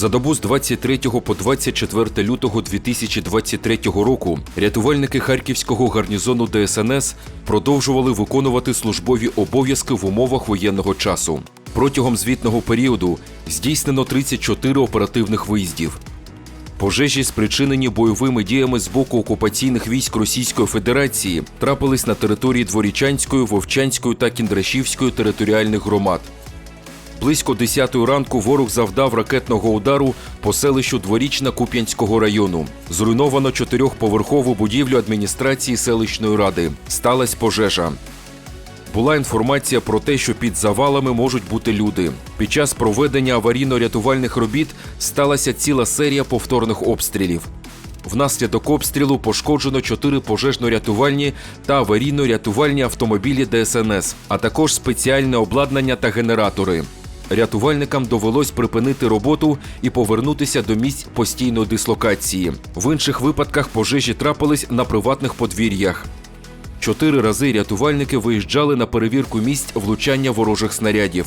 За добу з 23 по 24 лютого 2023 року рятувальники Харківського гарнізону ДСНС продовжували виконувати службові обов'язки в умовах воєнного часу. Протягом звітного періоду здійснено 34 оперативних виїздів. Пожежі, спричинені бойовими діями з боку окупаційних військ Російської Федерації, трапились на території Дворічанської, Вовчанської та Кіндрашівської територіальних громад. Близько 10 ранку ворог завдав ракетного удару по селищу Дворічна Куп'янського району. Зруйновано чотирьохповерхову будівлю адміністрації селищної ради. Сталась пожежа. Була інформація про те, що під завалами можуть бути люди. Під час проведення аварійно-рятувальних робіт сталася ціла серія повторних обстрілів. Внаслідок обстрілу пошкоджено чотири пожежно-рятувальні та аварійно-рятувальні автомобілі ДСНС, а також спеціальне обладнання та генератори. Рятувальникам довелось припинити роботу і повернутися до місць постійної дислокації. В інших випадках пожежі трапились на приватних подвір'ях. Чотири рази рятувальники виїжджали на перевірку місць влучання ворожих снарядів.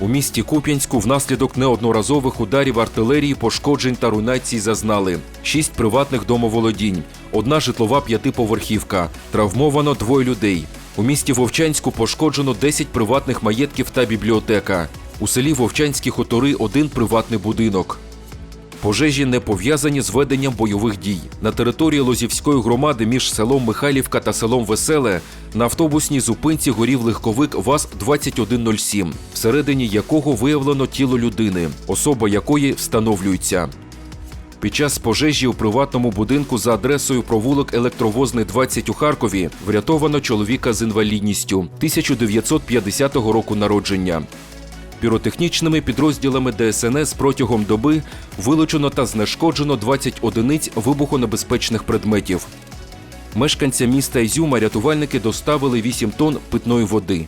У місті Куп'янську внаслідок неодноразових ударів артилерії, пошкоджень та руйнацій зазнали шість приватних домоволодінь, одна житлова п'ятиповерхівка. Травмовано двоє людей. У місті Вовчанську пошкоджено 10 приватних маєтків та бібліотека. У селі Вовчанські хутори один приватний будинок. Пожежі не пов'язані з веденням бойових дій. На території Лозівської громади між селом Михайлівка та селом Веселе на автобусній зупинці горів легковик ВАЗ-2107, всередині якого виявлено тіло людини, особа якої встановлюється. Під час пожежі у приватному будинку за адресою провулок Електровозний 20 у Харкові врятовано чоловіка з інвалідністю 1950 року народження. Піротехнічними підрозділами ДСНС протягом доби вилучено та знешкоджено 20 одиниць вибухонебезпечних предметів. Мешканцям міста Ізюма рятувальники доставили 8 тонн питної води.